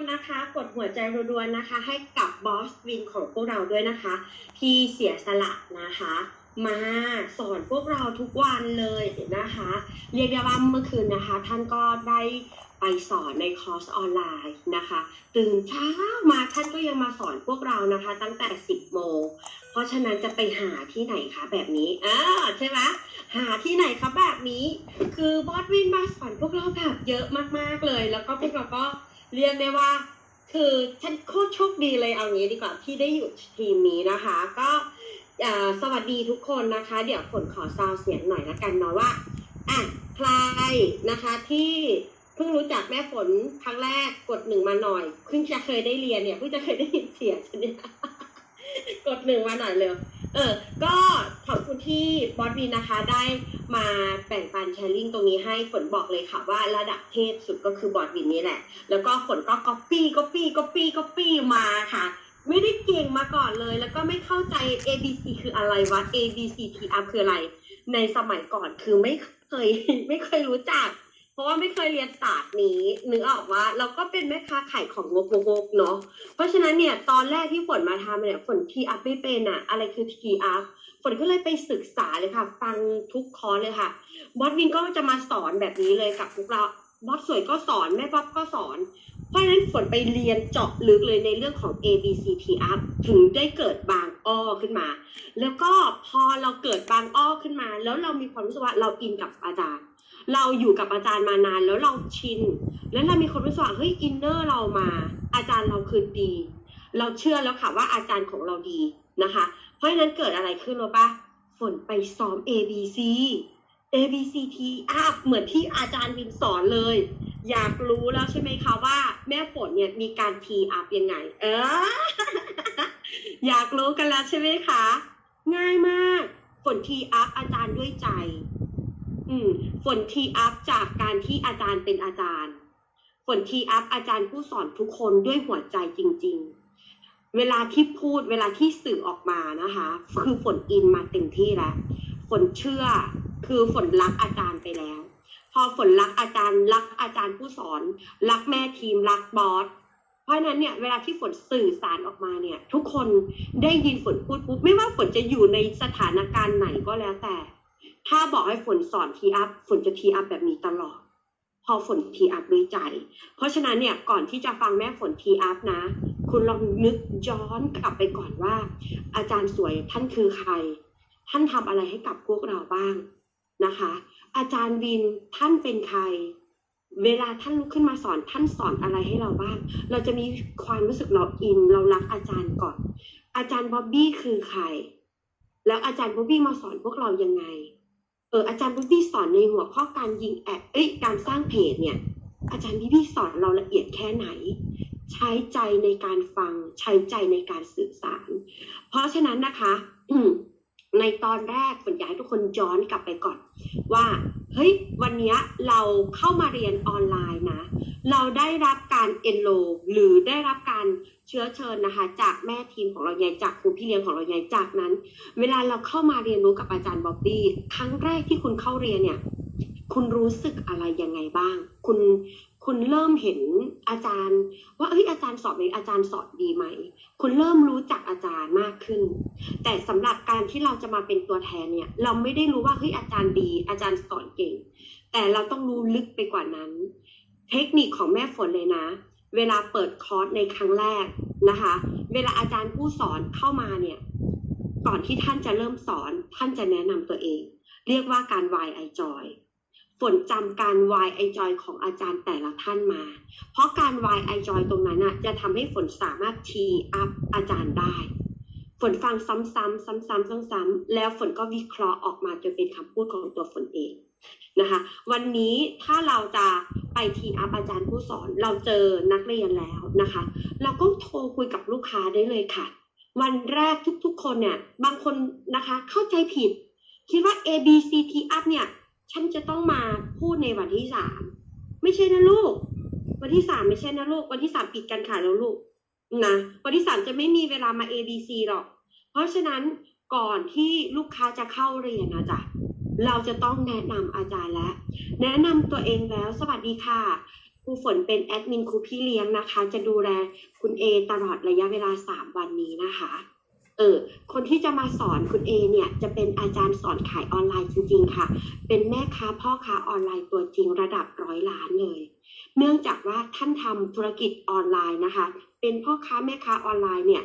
คนนะคะกดหัวใจรัวๆนะคะ ให้กับบอสวินของพวกเราด้วยนะคะ ที่เสียสละนะคะ มาสอนพวกเราทุกวันเลยนะคะ เรียกได้ว่าเมื่อคืนนะคะ ท่านก็ได้ไปสอนในคอร์สออนไลน์นะคะตื่นเช้ามาท่านก็ยังมาสอนพวกเรานะคะ ตั้งแต่ 10 โมง เพราะฉะนั้นจะไปหาที่ไหนคะแบบนี้อ่าใช่ไหมหาที่ไหนคะแบบนี้ คือบอสวินมาสอนพวกเราแบบเยอะมากๆเลย แล้วก็พวกเราก็ เรียกได้ว่า คือฉันโคตรโชคดีเลยเอางี้ดีกว่าที่ได้อยู่ทีมนี้นะคะ ก็สวัสดีทุกคนนะคะ เดี๋ยวฝนขอซาวเสียงหน่อยละกันเนาะว่าอะใครนะคะที่เพิ่งรู้จักแม่ฝนครั้งแรกกดหนึ่งมาหน่อยเพิ่งจะเคยได้เรียนเนี่ยเพิ่งจะเคยได้ยินเสียงฉันเนี่ยกดหนึ่งมาหน่อยเร็ว เออ ก็ขอบคุณที่บอสวินนะคะ ได้มาแบ่งปันแชร์ลิงตรงนี้ให้ฝนบอกเลยค่ะว่าระดับเทพสุดก็คือบอสวินนี่แหละ แล้วก็ฝนก็ก๊อปปี้ก๊อปปี้ก๊อปปี้ก๊อปปี้มาค่ะ ไม่ได้เก่งมาก่อนเลย แล้วก็ไม่เข้าใจ A B C คืออะไรวะ A B C T R คืออะไร ในสมัยก่อนคือไม่เคยไม่เคยรู้จัก ราะว่าไม่เคยเรียนศาสตร์นี้นึกออกว่าเราก็เป็นแม่ค้าขายของงกงกเนาะเพราะฉะนั้นเนี่ยตอนแรกที่ฝนมาทำเนี่ยฝนทีอัพไม่เป็นอะอะไรคือทีอัพฝนก็เลยไปศึกษาเลยค่ะ ฟังทุกคอร์สเลยค่ะบอสวินก็จะมาสอนแบบนี้เลยกับพวกเรา บอสสวยก็สอนแม่บ๊อบก็สอน เพราะฉะนั้นฝนไปเรียนเจาะลึกเลยในเรื่องของ A B C T up ถึงได้เกิดบางอ้อขึ้นมา แล้วก็พอเราเกิดบางอ้อขึ้นมา แล้วเรามีความรู้สึกว่าเราอินกับอาจารย์ เราอยู่กับอาจารย์มานานแล้วเราชิน แล้วเรามีความรู้สึกว่าเฮ้ยอินเนอร์เรามา อาจารย์เราคือดี เราเชื่อแล้วค่ะว่าอาจารย์ของเราดีนะคะ เพราะฉะนั้นเกิดอะไรขึ้นรู้ปะฝนไปซ้อม A B C A B C T up เหมือนที่อาจารย์วินสอนเลย อยากรู้แล้วใช่ไหมคะว่า แม่ฝนเนี่ยมีการ T up ยังไง เออ อยากรู้กันแล้วใช่ไหมคะ ง่ายมาก ฝน T up อาจารย์ด้วยใจ อืม ฝน T up จากการที่อาจารย์เป็นอาจารย์ ฝน T up อาจารย์ผู้สอนทุกคนด้วยหัวใจจริง ๆ เวลาที่พูดเวลาที่สื่อออกมานะคะ คือฝนอินมาเต็มที่แล้ว ฝนเชื่อ คือฝนรักอาจารย์ไปแล้ว พอฝนรักอาจารย์รักอาจารย์ผู้สอน รักแม่ทีมรักบอสเพราะฉะนั้นเนี่ยเวลาที่ฝนสื่อสารออกมาเนี่ย ทุกคนได้ยินฝนพูดปุ๊บไม่ว่าฝนจะอยู่ในสถานการณ์ไหนก็แล้วแต่ ถ้าบอกให้ฝนสอนทีอัพฝนจะทีอัพแบบนี้ตลอด พอฝนทีอัพด้วยใจ เพราะฉะนั้นเนี่ยก่อนที่จะฟังแม่ฝนทีอัพนะ คุณลองนึกย้อนกลับไปก่อนว่า อาจารย์สวยท่านคือใคร ท่านทำอะไรให้กับพวกเราบ้างนะคะ อาจารย์วินท่านเป็นใคร เวลาท่านลุกขึ้นมาสอนท่านสอนอะไรให้เราบ้าง เราจะมีความรู้สึกเราอิน เรารักอาจารย์ก่อน อาจารย์บ๊อบบี้คือใคร แล้วอาจารย์บ๊อบบี้มาสอนพวกเรายังไง เอออาจารย์บ๊อบบี้สอนในหัวข้อการยิงแอดเอ้ยการสร้างเพจเนี่ย อาจารย์บ๊อบบี้สอนเราละเอียดแค่ไหนใช้ใจในการฟังใช้ใจในการสื่อสาร เพราะฉะนั้นนะคะ ในตอนแรกฝนอยากให้ทุกคนย้อนกลับไปก่อน ว่าเฮ้ยวันนี้เราเข้ามาเรียนออนไลน์นะ เราได้รับการเอนโลหรือได้รับการเชื้อเชิญนะคะ จากแม่ทีมของเราไงจากครูพี่เลี้ยงของเราไงจากนั้น เวลาเราเข้ามาเรียนรู้กับอาจารย์บ๊อบบี้ครั้งแรกที่คุณเข้าเรียนเนี่ย คุณรู้สึกอะไรยังไงบ้าง คุณ คุณเริ่มเห็นอาจารย์ ว่าเอ้ยอาจารย์สอนไหมอาจารย์สอนดีไหม คุณเริ่มรู้จักอาจารย์มากขึ้น แต่สำหรับการที่เราจะมาเป็นตัวแทนเนี่ย เราไม่ได้รู้ว่าเฮ้ยอาจารย์ดี อาจารย์สอนเก่ง แต่เราต้องรู้ลึกไปกว่านั้น เทคนิคของแม่ฝนเลยนะ เวลาเปิดคอร์สในครั้งแรกนะคะ เวลาอาจารย์ผู้สอนเข้ามาเนี่ย ก่อนที่ท่านจะเริ่มสอน ท่านจะแนะนำตัวเอง เรียกว่าการ why I joy ฝนจำการ why I joy ของอาจารย์แต่ละท่านมา เพราะการ why I joy ตรงนั้นน่ะจะทำให้ฝนสามารถทีอัพอาจารย์ได้ ฝนฟังซ้ำๆซ้ำๆซ้ำๆแล้วฝนก็วิเคราะห์ออกมาจนเป็นคำพูดของตัวฝนเองนะคะ วันนี้ถ้าเราจะไปทีอัพอาจารย์ผู้สอน เราเจอนักเรียนแล้วนะคะ เราก็โทรคุยกับลูกค้าได้เลยค่ะ วันแรกทุกๆคนเนี่ย บางคนนะคะเข้าใจผิด คิดว่า A B C T up เนี่ย ฉันจะต้องมาพูดในวันที่สามไม่ใช่นะลูก วันที่สามไม่ใช่นะลูก วันที่สามปิดการขายแล้วลูกนะวันที่สามจะไม่มีเวลามา A B C หรอก เพราะฉะนั้นก่อนที่ลูกค้าจะเข้าเรียนนะจ๊ะเราจะต้องแนะนำอาจารย์แล้ว แนะนำตัวเองแล้ว สวัสดีค่ะครูฝนเป็นแอดมินครูพี่เลี้ยงนะคะ จะดูแลคุณเอตลอดระยะเวลา 3 วันนี้นะคะ เออคนที่จะมาสอนคุณเอเนี่ยจะเป็นอาจารย์สอนขายออนไลน์จริง ๆ ค่ะ เป็นแม่ค้าพ่อค้าออนไลน์ตัวจริงระดับร้อยล้านเลย เนื่องจากว่าท่านทำธุรกิจออนไลน์นะคะ เป็นพ่อค้าแม่ค้าออนไลน์เนี่ย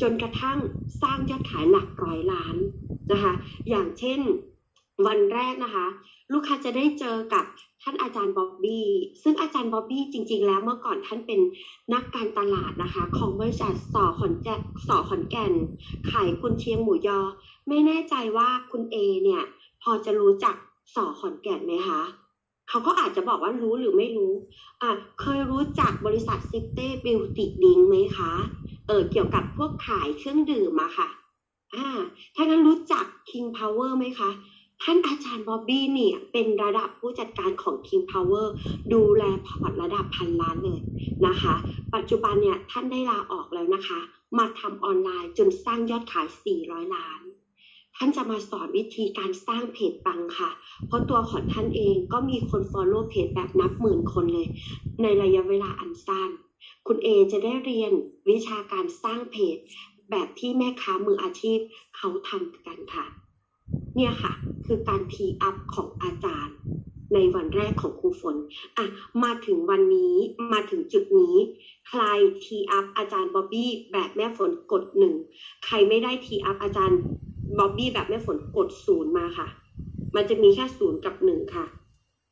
จนกระทั่งสร้างยอดขายหลักร้อยล้านนะคะ อย่างเช่นวันแรกนะคะ ลูกค้าจะได้เจอกับ ท่านอาจารย์บ๊อบบี้ซึ่งอาจารย์บ๊อบบี้จริง ๆ แล้วเมื่อก่อนท่านเป็นนักการตลาดนะคะ ของบริษัทสอขอนแก่นสอขอนแก่น ขายกุนเชียงหมูยอ ไม่แน่ใจว่าคุณเอเนี่ย พอจะรู้จักสอขอนแก่นไหมคะเขาก็อาจจะบอกว่ารู้หรือไม่รู้อะเคยรู้จักบริษัทซิเต้บิวติดิงไหมคะเออเกี่ยวกับพวกขายเครื่องดื่มอะค่ะอ่าถ้างั้นรู้จัก King Power ไหมคะ ท่านอาจารย์บ๊อบบี้เนี่ย เป็นระดับผู้จัดการของ King Power ดูแลพอร์ตระดับพันล้านเลยนะคะ ปัจจุบันเนี่ย ท่านได้ลาออกแล้วนะคะ มาทำออนไลน์จนสร้างยอดขาย 400 ล้าน ท่านจะมาสอนวิธีการสร้างเพจปังค่ะ เพราะตัวของท่านเองก็มีคน follow เพจแบบนับหมื่นคนเลย ในระยะเวลาอันสั้น คุณเอจะได้เรียนวิชาการสร้างเพจ แบบที่แม่ค้ามืออาชีพเขาทำกันค่ะ เนี่ยค่ะ คือการทีอัพของอาจารย์ในวันแรกของครูฝนอะมาถึงวันนี้มาถึงจุดนี้ ใครทีอัพอาจารย์บ๊อบบี้แบบแม่ฝนกดหนึ่งใครไม่ได้ทีอัพอาจารย์บ๊อบบี้แบบแม่ฝนกดศูนย์มาค่ะ มันจะมีแค่ศูนย์กับหนึ่งค่ะ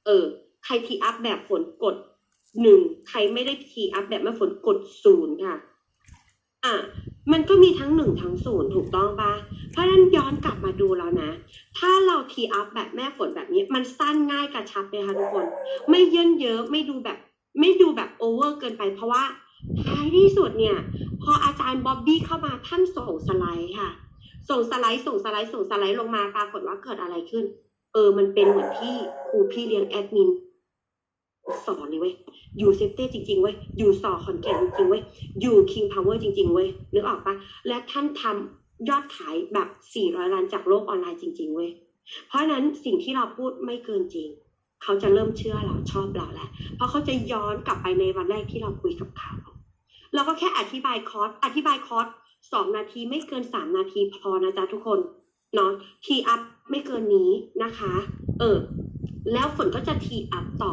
เออ ใครทีอัพแบบฝนกดหนึ่งใครไม่ได้ทีอัพแบบแม่ฝนกดศูนย์ค่ะ อะ มันก็มีทั้งหนึ่งทั้งศูนย์ถูกต้องปะเพราะนั้นย้อนกลับมาดูแล้วนะ ถ้าเราทีอัพแบบแม่ฝนแบบนี้ มันสั้นง่ายกระชับเลยค่ะทุกคน ไม่เยินเยอะไม่ดูแบบ ไม่ดูแบบโอเวอร์เกินไป เพราะว่าท้ายที่สุดเนี่ย พออาจารย์บ๊อบบี้เข้ามาท่านส่งสไลด์ค่ะ ส่งสไลด์ส่งสไลด์ส่งสไลด์ลงมาปรากฏว่าเกิดอะไรขึ้น เออมันเป็นเหมือนที่ครูพี่เลี้ยงแอดมิน สอนเลยเว้ยอยู่เซฟเต้จริงๆเว้ยอยู่สอขอนแกนจริงๆเว้ยอยู่คิงพาวเวอร์จริงๆเว้ยนึกออกปะและท่านทำยอดขายแบบ 400 ล้านจากโลกออนไลน์จริง ๆ เว้ย เพราะฉะนั้นสิ่งที่เราพูดไม่เกินจริง เขาจะเริ่มเชื่อเราชอบเราแล้ว เพราะเขาจะย้อนกลับไปในวันแรกที่เราคุยกับเขา เราก็แค่อธิบายคอร์ส อธิบายคอร์สสองนาทีไม่เกินสามนาทีพอนะจ๊ะทุกคน เนาะทีอัพไม่เกินนี้นะคะ เออ แล้วฝนก็จะทีอัพต่อ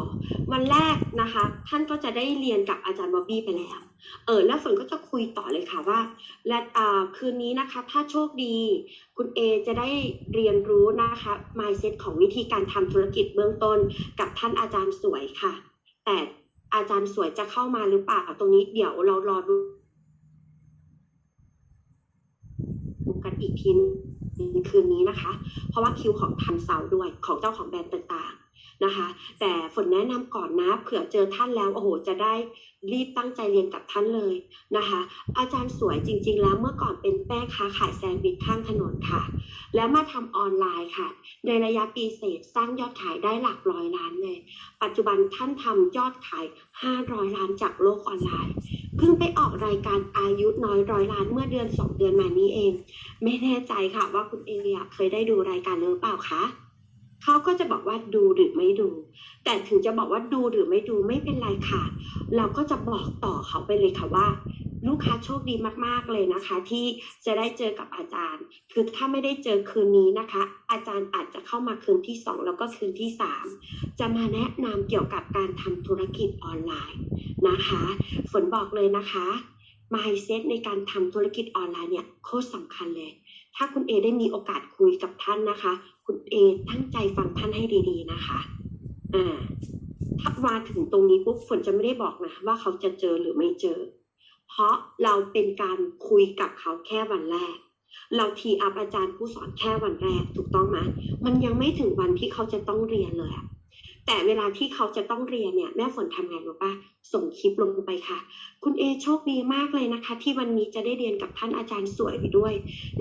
วันแรกนะคะ ท่านก็จะได้เรียนกับอาจารย์บอบบี้ไปแล้ว เออแล้วฝนก็จะคุยต่อเลยค่ะว่า และอ่าคืนนี้นะคะ ถ้าโชคดี คุณเอจะได้เรียนรู้นะคะ mindset ของวิธีการทำธุรกิจเบื้องต้น กับท่านอาจารย์สวยค่ะ แต่อาจารย์สวยจะเข้ามาหรือเปล่าตรงนี้เดี๋ยวเรารอดูกันอีกทีนึงคืนนี้นะคะ เพราะว่าคิวของทันเสาร์ด้วยของเจ้าของแบรนด์ต่าง นะคะ แต่ฝนแนะนำก่อนนะเผื่อเจอท่านแล้วโอ้โหจะได้รีบตั้งใจเรียนกับท่านเลยนะคะ อาจารย์สวยจริง ๆ แล้วเมื่อก่อนเป็นแม่ค้าขายแซนด์วิชข้างถนนค่ะ แล้วมาทำออนไลน์ค่ะ ในระยะปีเศษสร้างยอดขายได้หลักร้อยล้านเลย ปัจจุบันท่านทำยอดขาย 500 ล้านจากโลกออนไลน์ เพิ่งไปออกรายการอายุน้อยร้อยล้านเมื่อเดือน 2 เดือนมานี้เอง ไม่แน่ใจค่ะว่าคุณเอเลียเคยได้ดูรายการหรือเปล่าคะ เขาก็จะบอกว่าดูหรือไม่ดู แต่ถึงจะบอกว่าดูหรือไม่ดูไม่เป็นไรค่ะ เราก็จะบอกต่อเขาไปเลยค่ะว่า ลูกค้าโชคดีมากๆเลยนะคะ ที่จะได้เจอกับอาจารย์ คือถ้าไม่ได้เจอคืนนี้นะคะ อาจารย์อาจจะเข้ามาคืนที่ 2 แล้วก็คืนที่ 3 จะมาแนะนำเกี่ยวกับการทำธุรกิจออนไลน์นะคะ ฝนบอกเลยนะคะ mindset ในการทำธุรกิจออนไลน์เนี่ยโคตรสำคัญเลย ถ้าคุณเอได้มีโอกาสคุยกับท่านนะคะ คุณเอตั้งใจฟังท่านให้ดีๆนะคะ อ่า ถ้ามาถึงตรงนี้ปุ๊บฝนจะไม่ได้บอกนะว่าเขาจะเจอหรือไม่เจอ เพราะเราเป็นการคุยกับเขาแค่วันแรก เราทีอัพอาจารย์ผู้สอนแค่วันแรกถูกต้องไหมมันยังไม่ถึงวันที่เขาจะต้องเรียนเลยอะ แต่เวลาที่เขาจะต้องเรียนเนี่ยแม่ฝนทำไงรู้ปะส่งคลิปลงไปค่ะ คุณเอโชคดีมากเลยนะคะ ที่วันนี้จะได้เรียนกับท่านอาจารย์สวยไปด้วย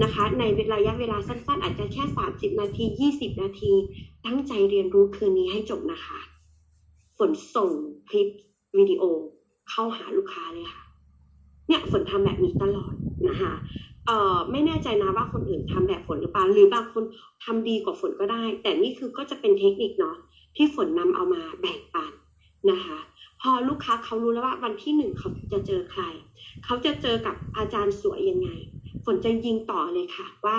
นะคะ ในระยะเวลาสั้นๆ อาจจะแค่ 30 นาที 20 นาที ตั้งใจเรียนรู้คืนนี้ให้จบนะคะ ฝนส่งคลิปวิดีโอเข้าหาลูกค้าเลยค่ะ เนี่ยฝนทำแบบนี้ตลอดนะคะเอ่อไม่แน่ใจนะว่าคนอื่นทำแบบฝนหรือเปล่าหรือบางคนทำดีกว่าฝนก็ได้ แต่นี่คือก็จะเป็นเทคนิคเนาะ ที่ฝนนำเอามาแบ่งปันนะคะ พอลูกค้าเขารู้แล้วว่าวันที่หนึ่งเขาจะเจอใคร เขาจะเจอกับอาจารย์สวยยังไง ฝนจะยิงต่อเลยค่ะว่า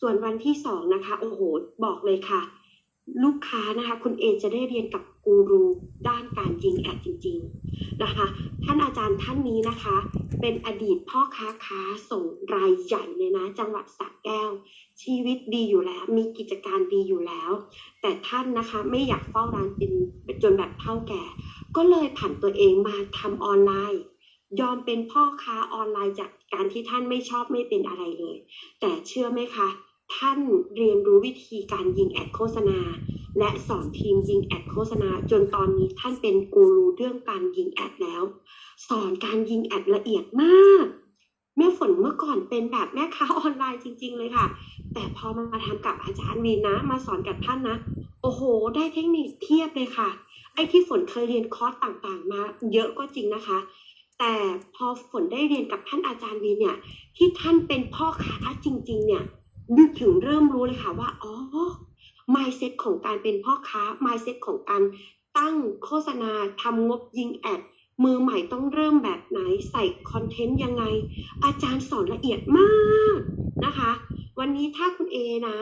ส่วนวันที่สองนะคะ โอ้โห บอกเลยค่ะ ลูกค้านะคะคุณเอจะได้เรียนกับกูรูด้านการยิงแอดจริง ๆนะคะ ท่านอาจารย์ท่านนี้นะคะ เป็นอดีตพ่อค้าค้าส่งรายใหญ่เลยนะ จังหวัดสระแก้ว ชีวิตดีอยู่แล้ว มีกิจการดีอยู่แล้ว แต่ท่านนะคะไม่อยากเฝ้าร้านเป็นจนแบบเท่าแก่ ก็เลยผันตัวเองมาทำออนไลน์ ยอมเป็นพ่อค้าออนไลน์จากการที่ท่านไม่ชอบไม่เป็นอะไรเลย แต่เชื่อไหมคะ ท่านเรียนรู้วิธีการยิงแอดโฆษณา และสอนทีมยิงแอดโฆษณา จนตอนนี้ท่านเป็นกูรูเรื่องการยิงแอดแล้ว สอนการยิงแอดละเอียดมาก แม่ฝนเมื่อก่อนเป็นแบบแม่ค้าออนไลน์จริง ๆ เลยค่ะ แต่พอมาทำกับอาจารย์วีนะ มาสอนกับท่านนะ โอ้โห ได้เทคนิคเทียบเลยค่ะ ไอ้ที่ฝนเคยเรียนคอร์สต่างๆ มาเยอะก็จริงนะคะ แต่พอฝนได้เรียนกับท่านอาจารย์วีเนี่ย ที่ท่านเป็นพ่อค้าจริง ๆ เนี่ยนึกถึงเริ่มรู้เลยค่ะว่า อ๋อ mindset ของการเป็นพ่อค้า mindset ของการตั้งโฆษณาทำงบยิงแอดมือใหม่ต้องเริ่มแบบไหนใส่คอนเทนต์ยังไง อาจารย์สอนละเอียดมากนะคะ วันนี้ถ้าคุณเอนะ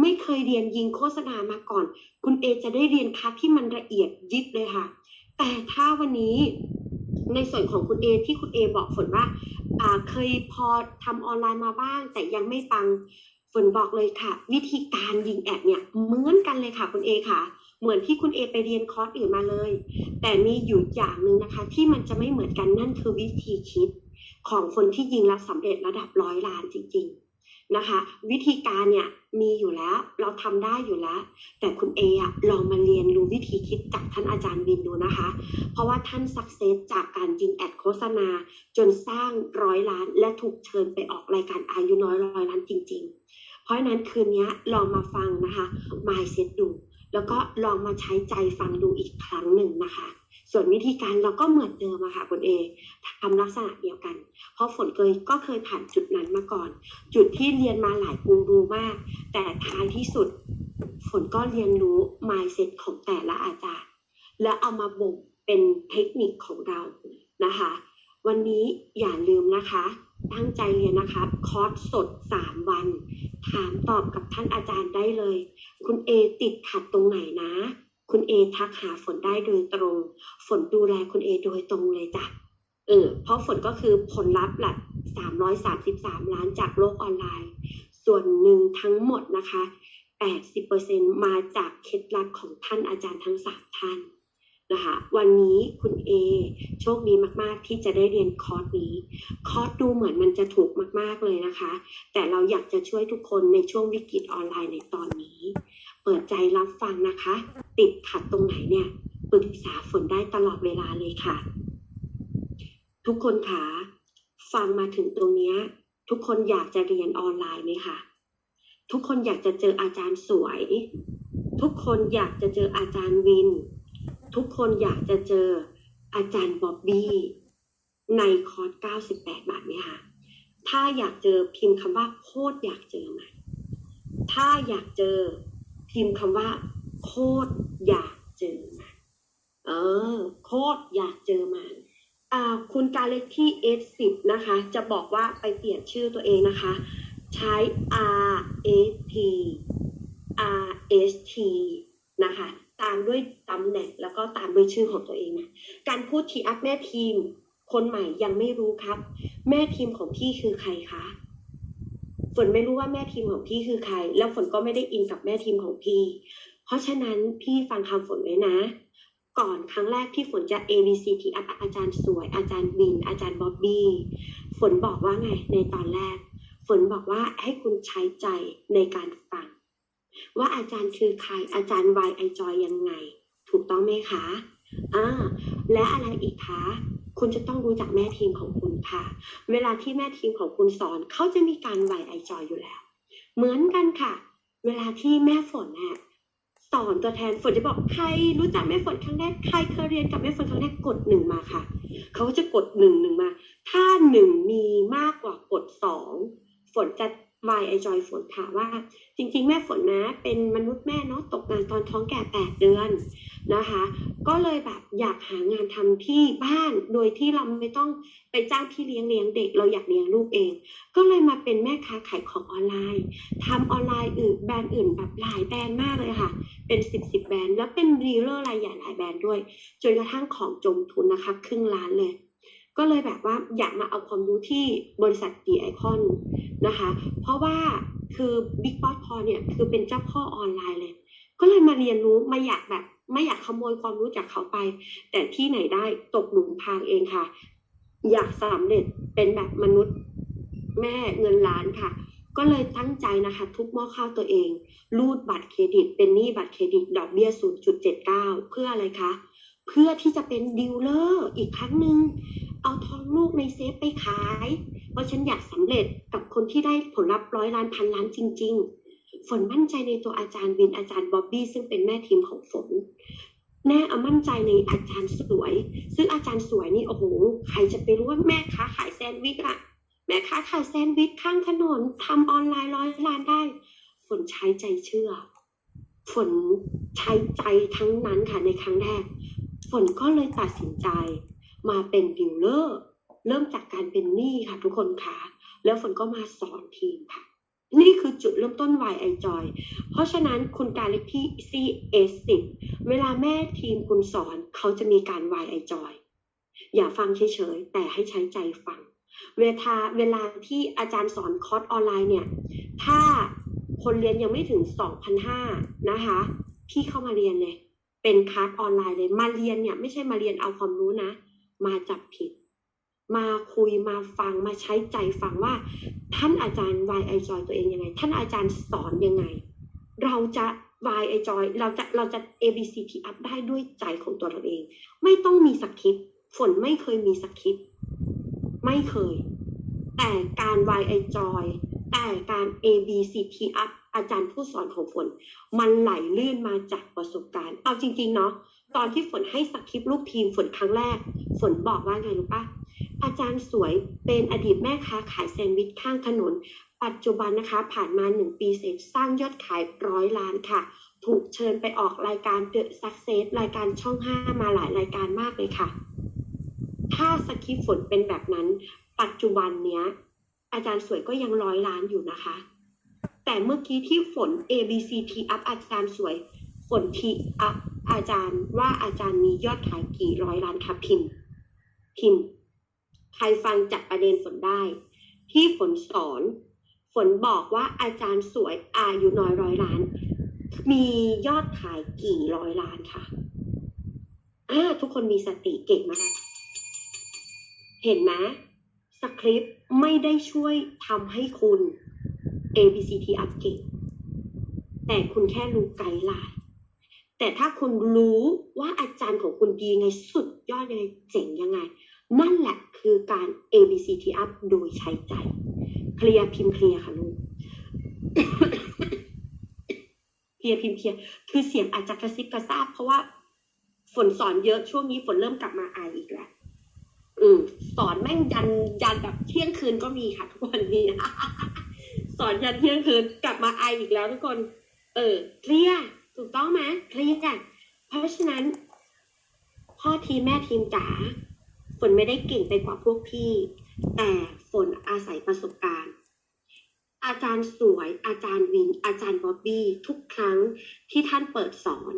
ไม่เคยเรียนยิงโฆษณามาก่อน คุณเอจะได้เรียนคัสที่มันละเอียดยิบเลยค่ะ แต่ถ้าวันนี้ในส่วนของคุณเอที่คุณเอบอกฝนว่าอ่าเคยพอทำออนไลน์มาบ้าง แต่ยังไม่ปัง ฝนบอกเลยค่ะ วิธีการยิงแอดเนี่ยเหมือนกันเลยค่ะคุณเอค่ะ เหมือนที่คุณเอไปเรียนคอร์สอื่นมาเลย แต่มีอยู่อย่างหนึ่งนะคะ ที่มันจะไม่เหมือนกันนั่นคือวิธีคิด ของคนที่ยิงแล้วสำเร็จระดับร้อยล้านจริง ๆ นะคะ วิธีการเนี่ยมีอยู่แล้วเราทำได้อยู่แล้ว แต่คุณเออะลองมาเรียนรู้วิธีคิดจากท่านอาจารย์วินดูนะคะ เพราะว่าท่านสักเซสจากการยิงแอดโฆษณา จนสร้างร้อยล้าน และถูกเชิญไปออกรายการอายุน้อยร้อยล้านจริง ๆ เพราะฉะนั้นคืนนี้ลองมาฟังนะคะ mindset ดู แล้วก็ลองมาใช้ใจฟังดูอีกครั้งหนึ่งนะคะ ส่วนวิธีการเราก็เหมือนเดิมอะค่ะคุณเอทำลักษณะเดียวกัน เพราะฝนเคยก็เคยผ่านจุดนั้นมาก่อน จุดที่เรียนมาหลายกูรูมาก แต่ท้ายที่สุด ฝนก็เรียนรู้ mindset ของแต่ละอาจารย์ และเอามาบ่มเป็นเทคนิคของเรานะคะ วันนี้อย่าลืมนะคะ ตั้งใจเรียนนะคะคอร์สสด 3 วัน ถามตอบกับท่านอาจารย์ได้เลย คุณเอติดขัดตรงไหนนะ คุณเอทักหาฝนได้โดยตรง ฝนดูแลคุณเอโดยตรงเลยจ้ะเออเพราะฝนก็คือผลลัพธ์หลัก333 ล้านจากโลกออนไลน์ ส่วนหนึ่งทั้งหมดนะคะ 80%มาจากเคล็ดลับของท่านอาจารย์ทั้ง 3 ท่านนะคะวันนี้คุณเอโชคดีมากๆ ที่จะได้เรียนคอร์สนี้ คอร์สดูเหมือนมันจะถูกมากๆเลยนะคะ แต่เราอยากจะช่วยทุกคนในช่วงวิกฤตออนไลน์ในตอนนี้ เปิดใจรับฟังนะคะ ติดขัดตรงไหนเนี่ยปรึกษาฝนได้ตลอดเวลาเลยค่ะ ทุกคนคะฟังมาถึงตรงนี้ทุกคนอยากจะเรียนออนไลน์ไหมคะทุกคนอยากจะเจออาจารย์สวย ทุกคนอยากจะเจออาจารย์วิน ทุกคนอยากจะเจออาจารย์บ๊อบบี้ในคอร์ส 98 บาทไหมคะถ้าอยากเจอพิมพ์คำว่าโคตรอยากเจอมา ถ้าอยากเจอ พิมพ์คำว่า โคตรอยากเจอมาเออ โคตรอยากเจอมาอ่าคุณการเล็กที่ S10 นะคะ จะบอกว่าไปเปลี่ยนชื่อตัวเองนะคะ ใช้ R S T R S T นะคะ ตามด้วยตำแหน่งแล้วก็ตามด้วยชื่อของตัวเองนะการพูดทีอัพแม่ทีม คนใหม่ยังไม่รู้ครับ แม่ทีมของพี่คือใครคะ ฝนไม่รู้ว่าแม่ทีมของพี่คือใคร แล้วฝนก็ไม่ได้อินกับแม่ทีมของพี่ เพราะฉะนั้นพี่ฟังคำฝนไว้นะ ก่อนครั้งแรกที่ฝนจะ A B C T อัพอาจารย์สวย อาจารย์วิน อาจารย์บ๊อบบี้ ฝนบอกว่าไงในตอนแรก ฝนบอกว่าให้คุณใช้ใจในการฟัง ว่าอาจารย์คือใคร อาจารย์วายไอจอยยังไง ถูกต้องไหมคะอ่าและอะไรอีกคะ คุณจะต้องรู้จักแม่ทีมของคุณค่ะ เวลาที่แม่ทีมของคุณสอนเขาจะมีการวายไอจอยอยู่แล้ว เหมือนกันค่ะ เวลาที่แม่ฝนน่ะสอนตัวแทนฝนจะบอกใครรู้จักแม่ฝนครั้งแรกใครเคยเรียนกับแม่ฝนครั้งแรกกดหนึ่งมาค่ะเขาจะกดหนึ่งหนึ่งมา ถ้าหนึ่งมีมากกว่ากดสองฝนจะ วายไอจอยฝนถามว่า จริง ๆ แม่ฝนนะเป็นมนุษย์แม่เนาะตกงานตอนท้องแก่แปดเดือนนะคะ ก็เลยแบบอยากหางานทำที่บ้านโดยที่เราไม่ต้องไปจ้างพี่เลี้ยงเลี้ยงเด็ก เราอยากเลี้ยงลูกเอง ก็เลยมาเป็นแม่ค้าขายของออนไลน์ทำออนไลน์อื่นแบรนด์อื่นแบบหลายแบรนด์มากเลยค่ะ เป็นสิบสิบแบรนด์แล้วเป็นดีเลอร์รายใหญ่หลายแบรนด์ด้วยจนกระทั่งของจมทุนนะคะ ครึ่งล้านเลย ก็เลยแบบว่าอยากมาเอาความรู้ที่บริษัทดีไอคอนนะคะ เพราะว่าคือ Big Boss พอเนี่ยคือเป็นเจ้าพ่อออนไลน์เลย ก็เลยมาเรียนรู้มาอยากแบบ ไม่อยากขโมยความรู้จากเขาไป แต่ที่ไหนได้ตกหลุมพรางเองค่ะ อยากสำเร็จเป็นแบบมนุษย์แม่เงินล้านค่ะก็เลยตั้งใจนะคะทุบหม้อข้าวตัวเอง รูดบัตรเครดิต เป็นหนี้บัตรเครดิตดอกเบี้ย 0.79 เพื่ออะไรคะ เพื่อที่จะเป็นดีลเลอร์อีกครั้งหนึ่ง เอาทองลูกในเซฟไปขาย เพราะฉันอยากสำเร็จกับคนที่ได้ผลลัพธ์ร้อยล้านพันล้านจริง ๆ ฝนมั่นใจในตัวอาจารย์วินอาจารย์บ๊อบบี้ซึ่งเป็นแม่ทีมของฝนแน่เอามั่นใจในอาจารย์สวย ซึ่งอาจารย์สวยนี่โอ้โหใครจะไปรู้ว่าแม่ค้าขายแซนด์วิชอะแม่ค้าขายแซนด์วิชข้างถนนทำออนไลน์ร้อยล้านได้ ฝนใช้ใจเชื่อ ฝนใช้ใจทั้งนั้นค่ะในครั้งแรก ฝนก็เลยตัดสินใจ มาเป็นดิวเลอร์เริ่มจากการเป็นหนี้ค่ะทุกคนค่ะ แล้วฝนก็มาสอนทีมค่ะ นี่คือจุดเริ่มต้น YI Joy เพราะฉะนั้นคุณการเล็กที่ CS10 เวลาแม่ทีมคุณสอนเขาจะมีการ YI Joy อย่าฟังเฉยๆ แต่ให้ใช้ใจฟัง เวลาเวลาที่อาจารย์สอนคอร์สออนไลน์เนี่ย ถ้าคนเรียนยังไม่ถึง 2,500 นะคะ พี่เข้ามาเรียนเลย เป็นคลาสออนไลน์เลย มาเรียนเนี่ยไม่ใช่มาเรียนเอาความรู้นะ มาจับผิด มาคุยมาฟังมาใช้ใจฟังว่า ท่านอาจารย์ YI Joy ตัวเองยังไง ท่านอาจารย์สอนยังไง เราจะ YI Joy เราจะเราจะ ABCT up ได้ด้วยใจของตัวเราเอง ไม่ต้องมีสคริปต์ฝนไม่เคยมีสคริปต์ไม่เคย แต่การ YI Joy แต่การ ABCT up อาจารย์ผู้สอนของฝน มันไหลลื่นมาจากประสบการณ์ เอาจริง ๆ เนาะ ตอนที่ฝนให้สักคริปลูกทีมฝนครั้งแรก ฝนบอกว่าไงรู้ปะอาจารย์สวยเป็นอดีตแม่ค้าขายแซนด์วิชข้างถนน ปัจจุบันนะคะ ผ่านมาหนึ่งปีเสร็จสร้างยอดขายร้อยล้านค่ะ ถูกเชิญไปออกรายการ The Success รายการช่อง5มาหลายรายการมากเลยค่ะ ถ้าสคริปฝนเป็นแบบนั้น ปัจจุบันเนี้ย อาจารย์สวยก็ยังร้อยล้านอยู่นะคะ แต่เมื่อกี้ที่ฝน A B C T up อาจารย์สวย ฝน T up อาจารย์ว่าอาจารย์มียอดขายกี่ร้อยล้านครับพิมพ์ พิมพ์ ใครฟังจากประเด็นฝนได้ ที่ฝนสอน ฝนบอกว่าอาจารย์สวยอายุน้อยร้อยล้าน มียอดขายกี่ร้อยล้านค่ะอ่าทุกคนมีสติเก่งมาก เห็นไหมสคริปต์ไม่ได้ช่วยทำให้คุณ A B C T อัพเก่งแต่คุณแค่รู้ไกด์ไลน์ แต่ถ้าคุณรู้ว่าอาจารย์ของคุณดีไงสุดยอดยังไงเจ๋งยังไง นั่นแหละคือการ A B C T up โดยใช้ใจ เคลียร์พิมพ์เคลียร์ค่ะลูกเคลียร์พิมพ์เคลียร์คือเสียงอาจจะกระซิบกระซาบเพราะว่าฝนสอนเยอะช่วงนี้ฝนเริ่มกลับมาอายอีกแล้วอืมสอนแม่งยันยันแบบเที่ยงคืนก็มีค่ะ ทุกวันนี้สอนยันเที่ยงคืนกลับมาไออีกแล้วทุกคน เออเคลียร์ ถูกต้องไหมเคลียร์เพราะฉะนั้น พ่อทีมแม่ทีมจ๋าฝนไม่ได้เก่งไปกว่าพวกพี่ แต่ฝนอาศัยประสบการณ์ อาจารย์สวยอาจารย์วิน อาจารย์บ๊อบบี้ทุกครั้งที่ท่านเปิดสอน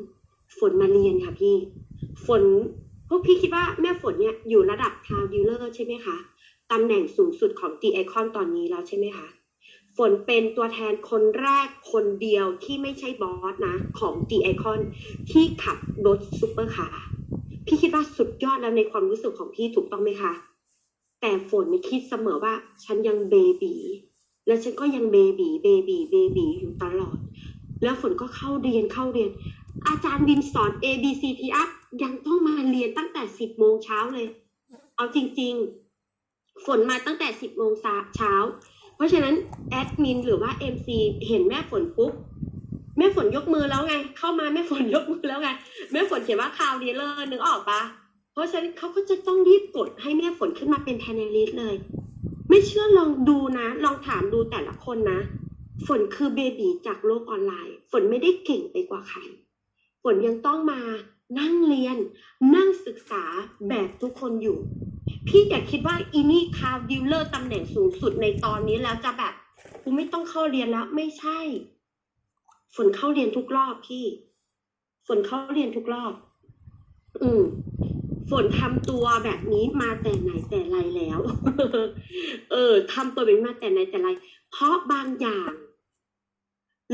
ฝนมาเรียนค่ะพี่ ฝนพวกพี่คิดว่าแม่ฝนเนี่ยอยู่ระดับทาวดิลเลอร์ใช่ไหมคะตำแหน่งสูงสุดของ D Icon ตอนนี้แล้วใช่ไหมคะ ฝนเป็นตัวแทนคนแรกคนเดียวที่ไม่ใช่บอสนะ ของ D Icon ที่ขับรถซุปเปอร์คาร์พี่คิดว่าสุดยอดแล้วในความรู้สึกของพี่ถูกต้องไหมคะ แต่ฝนคิดเสมอว่าฉันยังเบบีและฉันก็ยังเบบีเบบีเบบีอยู่ตลอด แล้วฝนก็เข้าเรียนเข้าเรียน อาจารย์วินสอน A B C T up ยังต้องมาเรียนตั้งแต่สิบโมงเช้าเลย เอาจริง ๆ ฝนมาตั้งแต่สิบโมงเช้า เพราะฉะนั้นแอดมินหรือว่า MC เห็นแม่ฝนปุ๊บแม่ฝนยกมือแล้วไง เข้ามาแม่ฝนยกมือแล้วไง แม่ฝนเขียนว่าคาวเดีเลอร์นึกออกปะเพราะฉะนั้นเขาก็จะต้องรีบกดให้แม่ฝนขึ้นมาเป็นแพนเนลิสเลย ไม่เชื่อลองดูนะ ลองถามดูแต่ละคนนะ ฝนคือเบบีจากโลกออนไลน์ ฝนไม่ได้เก่งไปกว่าใคร ฝนยังต้องมานั่งเรียน นั่งศึกษาแบบทุกคนอยู่ พี่อย่าคิดว่าอีนี่คาวดิลเลอร์ตำแหน่งสูงสุดในตอนนี้แล้วจะแบบกูไม่ต้องเข้าเรียนแล้ว ไม่ใช่ ฝนเข้าเรียนทุกรอบพี่ ฝนเข้าเรียนทุกรอบ อืมฝนทำตัวแบบนี้มาแต่ไหนแต่ไรแล้ว เออทำตัวแบบนี้มาแต่ไหนแต่ไร เพราะบางอย่าง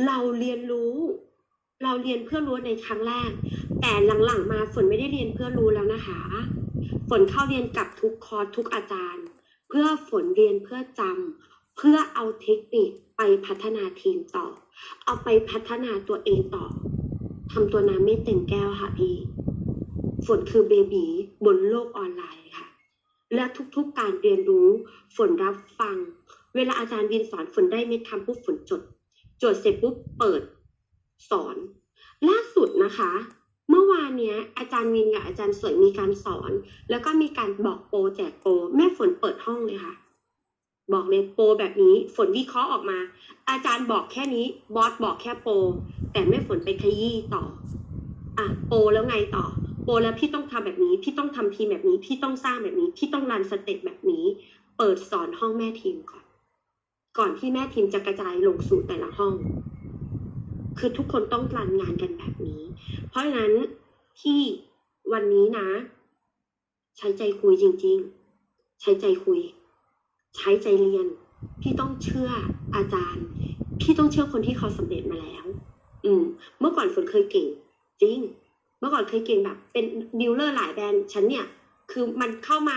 เราเรียนรู้ เราเรียนเพื่อรู้ในครั้งแรก แต่หลังๆมาฝนไม่ได้เรียนเพื่อรู้แล้วนะคะ ฝนเข้าเรียนกับทุกคอร์สทุกอาจารย์ เพื่อฝนเรียนเพื่อจำเพื่อเอาเทคนิคไปพัฒนาทีมต่อ เอาไปพัฒนาตัวเองต่อทำตัวน้ำไม่เต็มแก้วค่ะพี่ฝนคือเบบีบนโลกออนไลน์ค่ะ และทุกๆการเรียนรู้ฝนรับฟัง เวลาอาจารย์วินสอนฝนได้เม็ดคำปุ๊บฝนจด จดเสร็จปุ๊บเปิดสอน ล่าสุดนะคะ เมื่อวานเนี้ยอาจารย์วินกับอาจารย์สวยมีการสอน แล้วก็มีการบอกโปรแจกโปรแม่ฝนเปิดห้องเลยค่ะ บอกเลยโปรแบบนี้ฝนวิเคราะห์ออกมา อาจารย์บอกแค่นี้บอสบอกแค่โปรแต่แม่ฝนไปขยี้ต่ออะโปรแล้วไงต่อโปรแล้วพี่ต้องทำแบบนี้ พี่ต้องทำทีแบบนี้ พี่ต้องสร้างแบบนี้ พี่ต้องรันสเต็ปแบบนี้ เปิดสอนห้องแม่ทีมก่อน ก่อนที่แม่ทีมจะกระจายลงสู่แต่ละห้อง คือทุกคนต้องรันงานกันแบบนี้ เพราะฉะนั้นที่วันนี้นะ ใช้ใจคุยจริง ๆ ใช้ใจคุย ใช้ใจเรียน พี่ต้องเชื่ออาจารย์ พี่ต้องเชื่อคนที่เขาสำเร็จมาแล้ว อืม เมื่อก่อนฝนเคยเก่ง จริง เมื่อก่อนเคยเก่งแบบ เป็นดิวเลอร์หลายแบรนด์ฉันเนี่ย คือมันเข้ามา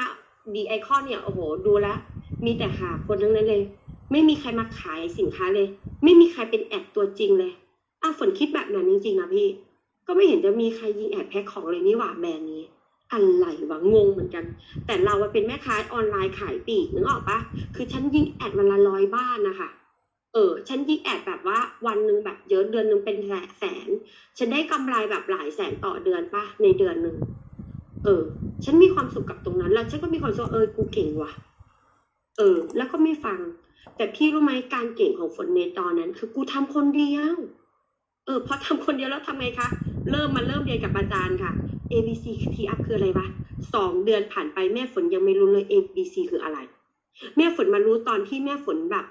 ดีไอคอนเนี่ยโอ้โหดูแลวมีแต่หาคนทั้งนั้นเลย ไม่มีใครมาขายสินค้าเลย ไม่มีใครเป็นแอดตัวจริงเลยอะฝนคิดแบบนั้นจริงๆนะพี่ ก็ไม่เห็นจะมีใครยิงแอดแพ็คของเลยนี่หว่าแบรนด์นี้ อะไรวะงงเหมือนกัน แต่เราเป็นแม่ค้าออนไลน์ขายปลีกนึกออกปะคือฉันยิงแอดวันละร้อยบ้านนะคะเออฉันยิงแอดแบบว่าวันหนึ่งแบบเยอะเดือนหนึ่งเป็นแสน ฉันได้กำไรแบบหลายแสนต่อเดือนปะในเดือนหนึ่งเออ ฉันมีความสุขกับตรงนั้น แล้วฉันก็มีความสุขเออกูเก่งว่ะ เออ แล้วก็ไม่ฟัง แต่พี่รู้ไหมการเก่งของฝนในตอนนั้น คือกูทำคนเดียว เออพอทำคนเดียวแล้วทำไงคะ เริ่มมาเริ่มเรียนกับอาจารย์ค่ะ A B C T up คืออะไรวะสองเดือนผ่านไปแม่ฝนยังไม่รู้เลย A B C คืออะไร แม่ฝนมารู้ตอนที่แม่ฝนแบบ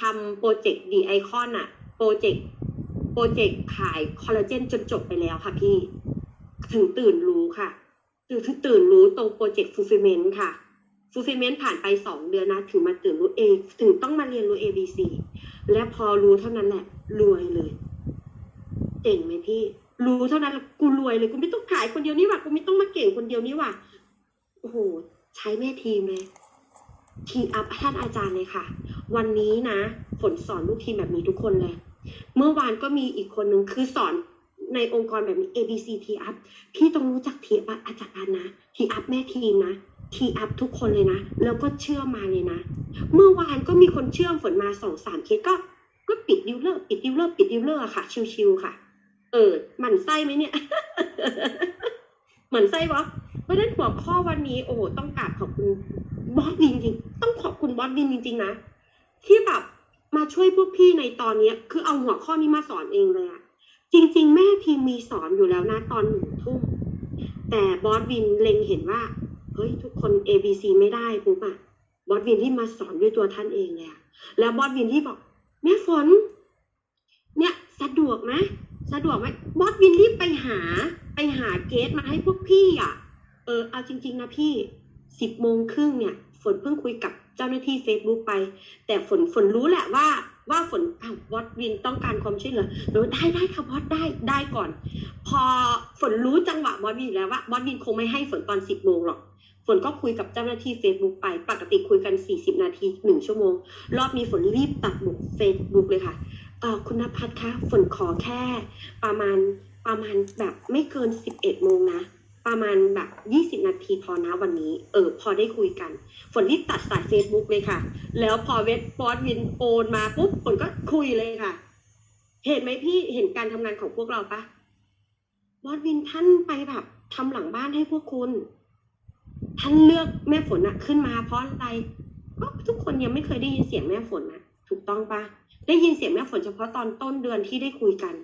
ทำโปรเจกต์ดีไอคอนอะโปรเจกต์โปรเจกต์ขายคอลลาเจนจนจบไปแล้วค่ะพี่ ถึงตื่นรู้ค่ะถึงตื่นรู้ตรงโปรเจกต์ฟูลฟิเมนต์ค่ะฟูลฟิเมนต์ผ่านไปสองเดือนนะถึงมาตื่นรู้เอถึงต้องมาเรียนรู้ A B C และพอรู้เท่านั้นแหละ รวยเลยเจ๋งไหมพี่ รู้เท่านั้นกูรวยเลยกูไม่ต้องขายคนเดียวนี่หว่ากูไม่ต้องมาเก่งคนเดียวนี่หว่าโอ้โหใช้แม่ทีมเลยทีมอัพท่านอาจารย์เลยค่ะ วันนี้นะฝนสอนลูกทีมแบบนี้ทุกคนเลย เมื่อวานก็มีอีกคนหนึ่งคือสอนในองค์กรแบบนี้ A B C T up พี่ต้องรู้จักทีอัพอาจารย์นะทีอัพแม่ทีมนะทีอัพทุกคนเลยนะ แล้วก็เชื่อมาเลยนะ เมื่อวานก็มีคนเชื่อมฝนมาสองสามเคสก็ก็ปิดดิวเลอร์ ปิดดิวเลอร์ ปิดดิวเลอร์ค่ะ ชิวๆค่ะ เออหมั่นไส้ไหมเนี่ยหมั่นไส้วะเพราะฉะนั้นหัวข้อวันนี้ โอ้โหต้องกราบขอบคุณบอสวินจริงต้องขอบคุณบอสวินจริงๆนะที่แบบมาช่วยพวกพี่ในตอนเนี้ย คือเอาหัวข้อนี้มาสอนเองเลยอะจริง ๆ แม่ทีมมีสอนอยู่แล้วนะตอนหนึ่งทุ่มแต่บอสวินเล็งเห็นว่าเฮ้ยทุกคน A B C ไม่ได้ปุ๊บอะบอสวินที่มาสอนด้วยตัวท่านเองเลยอะแล้วบอสวินที่บอกแม่ฝน เนี่ยสะดวกไหม สะดวกไหมบอสวินรีบไปหา ไปหาเกสมาให้พวกพี่อะ เออเอาจริง ๆ นะพี่สิบโมงครึ่งเนี่ย ฝนเพิ่งคุยกับเจ้าหน้าที่ Facebook ไป แต่ฝนฝนรู้แหละว่า ว่าฝนอ้าวบอสวินต้องการความช่วยเหลือเออได้ได้ค่ะบอสได้ได้ก่อน พอฝนรู้จังหวะบอสวินอยู่แล้วว่าบอสวินคงไม่ให้ฝนตอนสิบโมงหรอกฝนก็คุยกับเจ้าหน้าที่ Facebook ไป ปกติคุยกัน 40 นาทีหนึ่งชั่วโมง รอบนี้ฝนรีบตัดบุก Facebook เลยค่ะ คุณนภัทรคะฝนขอแค่ประมาณประมาณแบบไม่เกิน11โมงนะ ประมาณแบบ20นาทีพอนะวันนี้ เออ พอได้คุยกัน ฝนรีบตัดสาย Facebook เลยค่ะ แล้วพอเวทบอสวินโอนมาปุ๊บฝนก็คุยเลยค่ะ เห็นไหมพี่เห็นการทำงานของพวกเราปะบอสวินท่านไปแบบทำหลังบ้านให้พวกคุณ ท่านเลือกแม่ฝนอะขึ้นมาเพราะอะไรก็ทุกคนยังไม่เคยได้ยินเสียงแม่ฝนนะ ถูกต้องปะได้ยินเสียงแม่ฝนเฉพาะตอนต้นเดือนที่ได้คุยกัน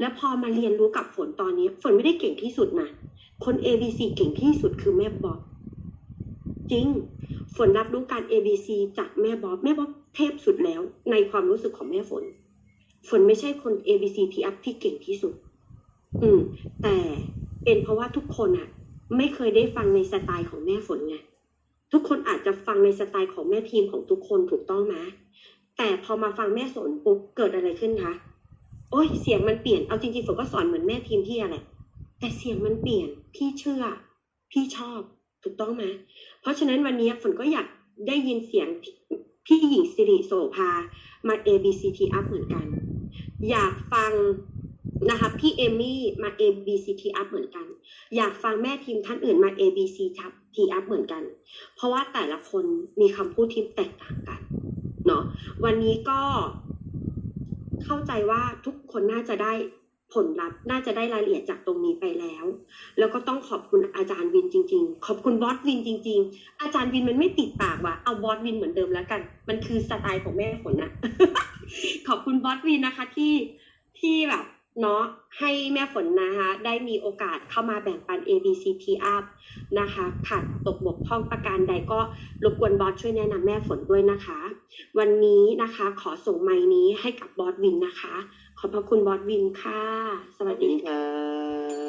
แล้วพอมาเรียนรู้กับฝนตอนนี้ ฝนไม่ได้เก่งที่สุดนะคน A B C เก่งที่สุดคือแม่บ๊อบจริง ฝนรับรู้การ A B C จากแม่บ๊อบแม่บ๊อบเทพสุดแล้ว ในความรู้สึกของแม่ฝน ฝนไม่ใช่คน A B C T up ที่เก่งที่สุด อืม แต่เป็นเพราะว่าทุกคนอะไม่เคยได้ฟังในสไตล์ของแม่ฝนไงทุกคนอาจจะฟังในสไตล์ของแม่ทีมของทุกคนถูกต้องไหม แต่พอมาฟังแม่สนปุ๊บเกิดอะไรขึ้นคะโอ้ยเสียงมันเปลี่ยนเอาจริงๆฝนก็สอนเหมือนแม่ทีมพี่อะแหละแต่เสียงมันเปลี่ยนพี่เชื่อ พี่ชอบถูกต้องไหมเพราะฉะนั้นวันนี้ฝนก็อยากได้ยินเสียงพี่หญิงสิริโสภามา A B C T up เหมือนกัน อยากฟังนะคะพี่เอมี่มา A B C T up เหมือนกัน อยากฟังแม่ทีมท่านอื่นมา A B C T up เหมือนกัน เพราะว่าแต่ละคนมีคำพูดที่แตกต่างกัน นาะวันนี้ก็เข้าใจว่าทุกคนน่าจะได้ผลลัพธ์น่าจะได้รายละเอียดจากตรงนี้ไปแล้ว แล้วก็ต้องขอบคุณอาจารย์วินจริง ๆ ขอบคุณบอสวินจริง ๆ อาจารย์วินมันไม่ติดปากว่ะเอาบอสวินเหมือนเดิมแล้วกัน มันคือสไตล์ของแม่ฝนนะขอบคุณบอสวินนะคะที่ที่แบบ เนาะให้แม่ฝนนะคะได้มีโอกาสเข้ามาแบ่งปัน A B C T up นะคะขาดตกบกพร่องประการใดก็รบกวนบอสช่วยแนะนำแม่ฝนด้วยนะคะ วันนี้นะคะขอส่งไม้นี้ให้กับบอสวินนะคะ ขอบพระคุณบอสวินค่ะ สวัสดีค่ะ